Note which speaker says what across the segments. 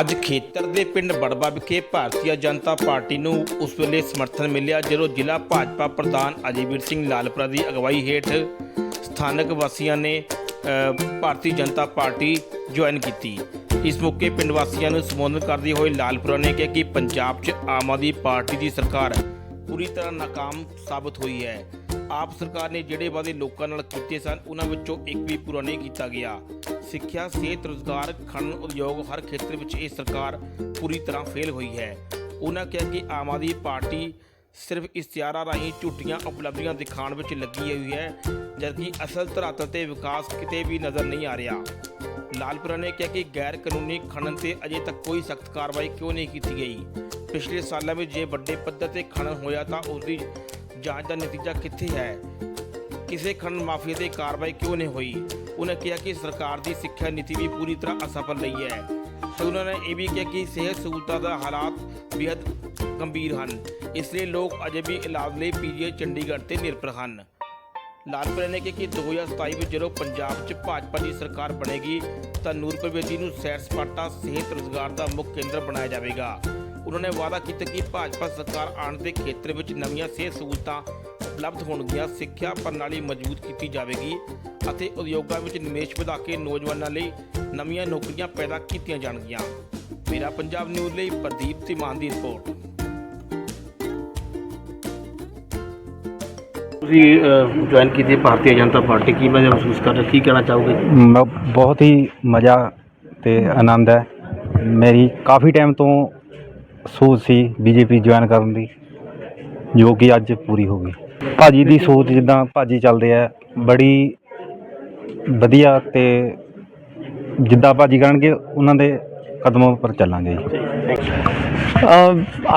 Speaker 1: ਅੱਜ ਖੇਤਰ ਦੇ ਪਿੰਡ ਬੜਬਾ ਵਿਖੇ ਭਾਰਤੀ ਜਨਤਾ ਪਾਰਟੀ ਨੂੰ ਉਸ ਵੇਲੇ ਸਮਰਥਨ ਮਿਲਿਆ, ਜਦੋਂ ਜ਼ਿਲ੍ਹਾ ਭਾਜਪਾ ਪ੍ਰਧਾਨ ਅਜੀਵੀਰ ਸਿੰਘ ਲਾਲਪੁਰਾ ਦੀ ਅਗਵਾਈ ਹੇਠ ਸਥਾਨਕ ਵਾਸੀਆਂ ਨੇ ਭਾਰਤੀ ਜਨਤਾ ਪਾਰਟੀ ਜੁਆਇਨ ਕੀਤੀ। ਇਸ ਮੌਕੇ ਪਿੰਡ ਵਾਸੀਆਂ ਨੂੰ ਸੰਬੋਧਨ ਕਰਦੇ ਹੋਏ ਲਾਲਪੁਰਾ ਨੇ ਕਿਹਾ ਕਿ ਪੰਜਾਬ 'ਚ ਆਮ ਆਦਮੀ ਪਾਰਟੀ ਦੀ ਸਰਕਾਰ ਪੂਰੀ ਤਰ੍ਹਾਂ ਨਾਕਾਮ ਸਾਬਤ ਹੋਈ ਹੈ। ਆਪ ਸਰਕਾਰ ਨੇ ਜਿਹੜੇ ਵਾਅਦੇ ਲੋਕਾਂ ਨਾਲ ਕੀਤੇ ਸਨ, ਉਹਨਾਂ ਵਿੱਚੋਂ ਇੱਕ ਵੀ ਪੂਰਾ ਨਹੀਂ ਕੀਤਾ ਗਿਆ। ਸਿੱਖਿਆ, ਸਿਹਤ, ਰੋਜ਼ਗਾਰ, ਖਣਨ ਉਦਯੋਗ, ਹਰ ਖੇਤਰ ਵਿੱਚ ਇਹ ਸਰਕਾਰ ਪੂਰੀ ਤਰ੍ਹਾਂ ਫੇਲ ਹੋਈ ਹੈ। ਉਹਨਾਂ ਕਿਹਾ ਕਿ ਆਮ ਆਦਮੀ ਪਾਰਟੀ ਸਿਰਫ ਇਸ਼ਤਿਹਾਰਾਂ ਰਾਹੀਂ ਝੂਠੀਆਂ ਉਪਲਬਧੀਆਂ ਦਿਖਾਉਣ ਵਿੱਚ ਲੱਗੀ ਹੋਈ ਹੈ, ਜਦਕਿ ਅਸਲ ਧਰਾਤਲ ਤੇ ਵਿਕਾਸ ਕਿਤੇ ਵੀ ਨਜ਼ਰ ਨਹੀਂ ਆ ਰਿਹਾ। ਲਾਲਪੁਰਾ ਨੇ ਕਿਹਾ ਕਿ ਗੈਰ ਕਾਨੂੰਨੀ ਖਣਨ ਤੇ ਅਜੇ ਤੱਕ ਕੋਈ ਸਖਤ ਕਾਰਵਾਈ ਕਿਉਂ ਨਹੀਂ ਕੀਤੀ ਗਈ? ਪਿਛਲੇ ਸਾਲਾਂ ਵਿੱਚ ਜੇ ਵੱਡੇ ਪੱਧਰ ਤੇ ਖਣਨ ਹੋਇਆ ਤਾਂ ਉਸ ਦੀ ਜਾਂਚ ਦਾ ਨਤੀਜਾ ਕਿੱਥੇ ਹੈ? ਕਿਸੇ ਖਣਨ ਮਾਫੀਆ ਤੇ ਕਾਰਵਾਈ ਕਿਉਂ ਨਹੀਂ ਹੋਈ? ਉਹਨਾਂ ਕਿਹਾ ਕਿ ਸਰਕਾਰ ਦੀ ਸਿੱਖਿਆ ਨੀਤੀ ਵੀ ਪੂਰੀ ਤਰ੍ਹਾਂ ਅਸਫਲ ਰਹੀ ਹੈ। ਤੇ ਉਹਨਾਂ ਨੇ ਇਹ ਵੀ ਕਿਹਾ ਕਿ ਸਿਹਤ ਸਹੂਲਤਾਂ ਦਾ ਹਾਲਾਤ ਬੇहद ਗੰਭੀਰ ਹਨ। ਇਸ ਲਈ ਲੋਕ ਅਜੇ ਵੀ ਇਲਾਜ ਲਈ ਪੀਜੀਆਈ ਚੰਡੀਗੜ੍ਹ ਤੇ ਨਿਰਭਰ ਹਨ। ਲਾਲਪੁਰਾ ਨੇ ਕਿਹਾ ਕਿ 2027 ਵਿੱਚ ਜਦੋਂ ਪੰਜਾਬ 'ਚ ਭਾਜਪਾ ਦੀ ਸਰਕਾਰ ਬਣੇਗੀ ਤਾਂ ਨੂਰਪੁਰ ਬੇਦੀ ਨੂੰ ਸੈਰ ਸਪਾਟਾ ਸਿਹਤ ਰੋਜ਼ਗਾਰ ਦਾ ਮੁੱਖ ਕੇਂਦਰ ਬਣਾਇਆ ਜਾਵੇਗਾ। ਉਹਨਾਂ ਨੇ ਵਾਅਦਾ ਕੀਤਾ ਕਿ ਭਾਜਪਾ ਸਰਕਾਰ ਆਉਣ ਦੇ ਖੇਤਰ ਵਿੱਚ ਨਵੀਆਂ ਸਿਹਤ ਸਹੂਲਤਾਂ ਉਪਲਬਧ ਹੋਣਗੀਆਂ ਸਿੱਖਿਆ ਪ੍ਰਣਾਲੀ ਮਜ਼ਬੂਤ ਕੀਤੀ ਜਾਵੇਗੀ ਅਤੇ ਉਦਯੋਗਾਂ ਵਿੱਚ ਨਿਵੇਸ਼ ਵਧਾ ਕੇ ਨੌਜਵਾਨਾਂ ਲਈ ਨਵੀਆਂ ਨੌਕਰੀਆਂ ਪੈਦਾ ਕੀਤੀਆਂ ਜਾਣਗੀਆਂ। ਮੇਰਾ ਪੰਜਾਬ ਨਿਊਜ਼ ਲਈ ਪ੍ਰਦੀਪ ਧੀਮਾਨ ਦੀ ਰਿਪੋਰਟ। ਤੁਸੀਂ ਜੁਆਇਨ ਕੀਤੀ ਭਾਰਤੀ ਜਨਤਾ ਪਾਰਟੀ ਕੀ ਮੈਂ ਮਹਿਸੂਸ ਕਰ ਰਿਹਾ ਕੀ ਕਹਿਣਾ ਚਾਹੋਗੇ?
Speaker 2: ਮ- ਬਹੁਤ ਹੀ ਮਜ਼ਾ ਤੇ ਆਨੰਦ ਹੈ। ਮੇਰੀ ਕਾਫੀ ਟਾਈਮ ਤੋਂ ਸੋਚ ਸੀ ਬੀਜੇਪੀ ਜੁਆਇਨ ਕਰਨ ਦੀ, ਜੋ ਕਿ ਅੱਜ ਪੂਰੀ ਹੋ ਗਈ। ਭਾਜੀ ਦੀ ਸੋਚ ਜਿੱਦਾਂ ਭਾਜੀ ਚੱਲਦੇ ਆ, ਬੜੀ ਵਧੀਆ ਤੇ ਜਿੱਦਾਂ ਭਾਜੀ ਕਰਨਗੇ, ਉਹਨਾਂ ਦੇ ਕਦਮਾਂ ਉੱਪਰ ਚੱਲਾਂਗੇ ਜੀ।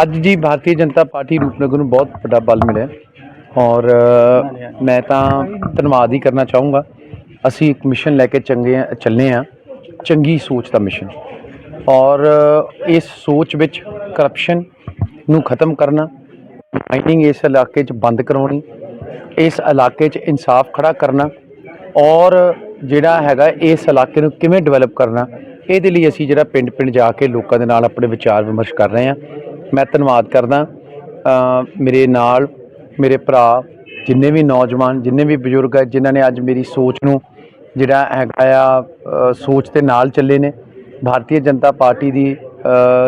Speaker 3: ਅੱਜ ਜੀ ਭਾਰਤੀ ਜਨਤਾ ਪਾਰਟੀ ਰੂਪਨਗਰ ਨੂੰ ਬਹੁਤ ਵੱਡਾ ਬਲ ਮਿਲਿਆ ਔਰ ਮੈਂ ਤਾਂ ਧੰਨਵਾਦ ਹੀ ਕਰਨਾ ਚਾਹੂੰਗਾ। ਅਸੀਂ ਇੱਕ ਮਿਸ਼ਨ ਲੈ ਕੇ ਚੰਗੇ ਚੱਲੇ ਆ ਚੰਗੀ ਸੋਚ ਦਾ ਮਿਸ਼ਨ। ਔਰ ਇਸ ਸੋਚ ਵਿੱਚ ਕਰਪਸ਼ਨ ਨੂੰ ਖਤਮ ਕਰਨਾ ਮਾਈਨਿੰਗ ਇਸ ਇਲਾਕੇ 'ਚ ਬੰਦ ਕਰਾਉਣੀ ਇਸ ਇਲਾਕੇ 'ਚ ਇਨਸਾਫ ਖੜਾ ਕਰਨਾ ਔਰ ਜਿਹੜਾ ਹੈਗਾ ਇਸ ਇਲਾਕੇ ਨੂੰ ਕਿਵੇਂ ਡਿਵੈਲਪ ਕਰਨਾ, ਇਹਦੇ ਲਈ ਅਸੀਂ ਜਿਹੜਾ ਪਿੰਡ ਪਿੰਡ ਜਾ ਕੇ ਲੋਕਾਂ ਦੇ ਨਾਲ ਆਪਣੇ ਵਿਚਾਰ ਵਿਮਰਸ਼ ਕਰ ਰਹੇ ਹਾਂ। ਮੈਂ ਧੰਨਵਾਦ ਕਰਦਾ ਮੇਰੇ ਨਾਲ ਮੇਰੇ ਭਰਾ, ਜਿੰਨੇ ਵੀ ਨੌਜਵਾਨ, ਜਿੰਨੇ ਵੀ ਬਜ਼ੁਰਗ ਹੈ, ਜਿਨ੍ਹਾਂ ਨੇ ਅੱਜ ਮੇਰੀ ਸੋਚ ਨੂੰ ਜਿਹੜਾ ਹੈਗਾ ਆ ਸੋਚ ਦੇ ਨਾਲ ਚੱਲੇ ਨੇ। ਭਾਰਤੀ ਜਨਤਾ ਪਾਰਟੀ ਦੀ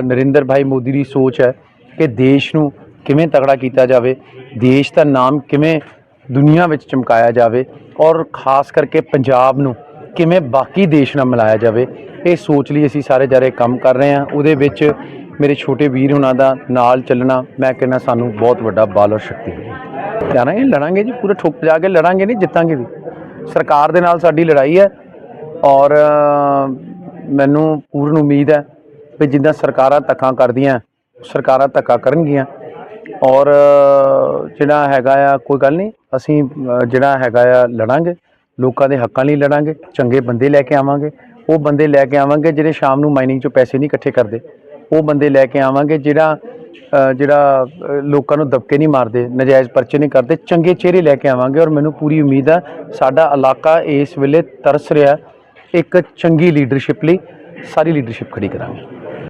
Speaker 3: ਨਰਿੰਦਰ ਭਾਈ ਮੋਦੀ ਦੀ ਸੋਚ ਹੈ ਕਿ ਦੇਸ਼ ਨੂੰ ਕਿਵੇਂ ਤਗੜਾ ਕੀਤਾ ਜਾਵੇ, ਦੇਸ਼ ਦਾ ਨਾਮ ਕਿਵੇਂ ਦੁਨੀਆ ਵਿੱਚ ਚਮਕਾਇਆ ਜਾਵੇ ਔਰ ਖਾਸ ਕਰਕੇ ਪੰਜਾਬ ਨੂੰ ਕਿਵੇਂ ਬਾਕੀ ਦੇਸ਼ ਨਾਲ ਮਿਲਾਇਆ ਜਾਵੇ, ਇਹ ਸੋਚ ਲਈ ਅਸੀਂ ਸਾਰੇ ਜਾਰੇ ਕੰਮ ਕਰ ਰਹੇ ਹਾਂ। ਉਹਦੇ ਵਿੱਚ ਮੇਰੇ ਛੋਟੇ ਵੀਰ ਉਹਨਾਂ ਦਾ ਨਾਲ ਚੱਲਣਾ ਮੈਂ ਕਹਿੰਦਾ ਸਾਨੂੰ ਬਹੁਤ ਵੱਡਾ ਬਲ ਔਰ ਸ਼ਕਤੀ ਹੈ ਜਾਣਾਂਗੇ ਲੜਾਂਗੇ ਜੀ? ਪੂਰਾ ਠੋਕ ਜਾ ਕੇ ਲੜਾਂਗੇ ਨਹੀਂ, ਜਿੱਤਾਂਗੇ ਵੀ। ਸਰਕਾਰ ਦੇ ਨਾਲ ਸਾਡੀ ਲੜਾਈ ਹੈ ਔਰ ਮੈਨੂੰ ਪੂਰਨ ਉਮੀਦ ਹੈ ਵੀ ਜਿੱਦਾਂ ਸਰਕਾਰਾਂ ਧੱਕਾ ਕਰਦੀਆਂ, ਸਰਕਾਰਾਂ ਧੱਕਾ ਕਰਨਗੀਆਂ। ਔਰ ਜਿਹੜਾ ਹੈਗਾ ਆ, ਕੋਈ ਗੱਲ ਨਹੀਂ, ਅਸੀਂ ਜਿਹੜਾ ਹੈਗਾ ਆ, ਲੜਾਂਗੇ। ਲੋਕਾਂ ਦੇ ਹੱਕਾਂ ਲਈ ਲੜਾਂਗੇ, ਚੰਗੇ ਬੰਦੇ ਲੈ ਕੇ ਆਵਾਂਗੇ। ਉਹ ਬੰਦੇ ਲੈ ਕੇ ਆਵਾਂਗੇ ਜਿਹੜੇ ਸ਼ਾਮ ਨੂੰ ਮਾਈਨਿੰਗ 'ਚੋਂ ਪੈਸੇ ਨਹੀਂ ਇਕੱਠੇ ਕਰਦੇ। ਉਹ ਬੰਦੇ ਲੈ ਕੇ ਆਵਾਂਗੇ ਜਿਹੜਾ ਜਿਹੜਾ ਲੋਕਾਂ ਨੂੰ ਦਬਕੇ ਨਹੀਂ ਮਾਰਦੇ, ਨਜਾਇਜ਼ ਪਰਚੇ ਨਹੀਂ ਕਰਦੇ। ਚੰਗੇ ਚਿਹਰੇ ਲੈ ਕੇ ਆਵਾਂਗੇ ਔਰ ਮੈਨੂੰ ਪੂਰੀ ਉਮੀਦ ਆ, ਸਾਡਾ ਇਲਾਕਾ ਇਸ ਵੇਲੇ ਤਰਸ ਰਿਹਾ। ਇੱਕ ਚੰਗੀ ਲੀਡਰਸ਼ਿਪ ਲਈ ਸਾਰੀ ਲੀਡਰਸ਼ਿਪ ਖੜੀ ਕਰਾਂਗੇ।